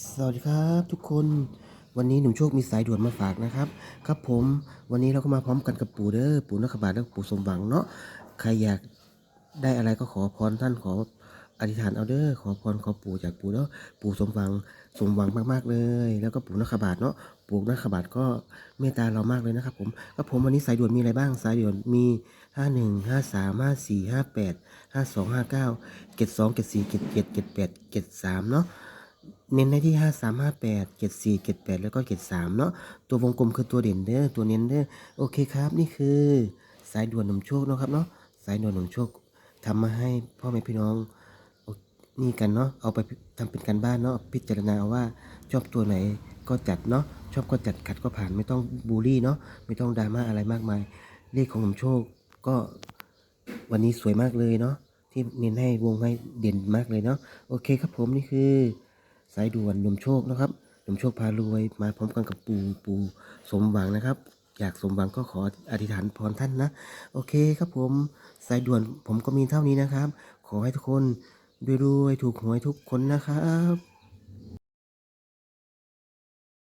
สวัสดีครับทุกคนวันนี้หนุ่มโชคมีสายด่วนมาฝากนะครับ ครับผมวันนี้เราก็มาพร้อมกันกับปู่เด้อปู่นักขบาลและปู่สมหวังเนาะใครอยากได้อะไรก็ขอพรท่านขออธิษฐานเอาเด้อขอพรขอปู่จากปู่เนาะปู่สมหวังสมหวังมากๆเลย แล้วก็ปู่นักขบาลเนาะปู่นักขบาลก็เมตตาเรามากเลยนะครับผมครับผมวันนี้สายด่วนมีอะไรบ้างสายด่วนมีห้าหนึ่งห้าสามห้าสี่ห้าแปดห้าสองห้าเก้าเจ็ดสองเจ็ดสี่เจ็ดเจ็ดเจ็ดแปดเจ็ดสามเนาะ เน้นได้ที่ 5 3 5 8 7 4 7 8 แล้วก็ 7 3 เนาะตัววงกลมคือตัวเด่นเด้อตัวเน้นเด้อโอเคครับ นี่คือสายด่วนหนุ่มโชคเนาะครับเนาะสายด่วนหนุ่มโชคทำมาให้พ่อแม่พี่น้องอนี่กันเนาะเอาไปทำเป็นการบ้านเนาะพิจารณาเอาว่าชอบตัวไหนก็จัดเนาะชอบก็จัดขัดก็ผ่านไม่ต้องบูลลี่เนาะไม่ต้องดราม่าอะไรมากมาย เลขของหนุ่มโชคก็วันนี้สวยมากเลยเนาะที่เน้นให้วงให้เด่นมากเลยเนาะโอเคครับผมนี่คือ สายด่วนหนุ่มโชคนะครับหนุ่มโชคพารวยมาพร้อมกันกับปู่ปู่สมหวังนะครับ อยากสมหวังก็ขออธิษฐานพรท่านนะ โอเคครับผมสายด่วนผมก็มีเท่านี้นะครับ ขอให้ทุกคนรวยๆถูกหวยทุกคนนะครับ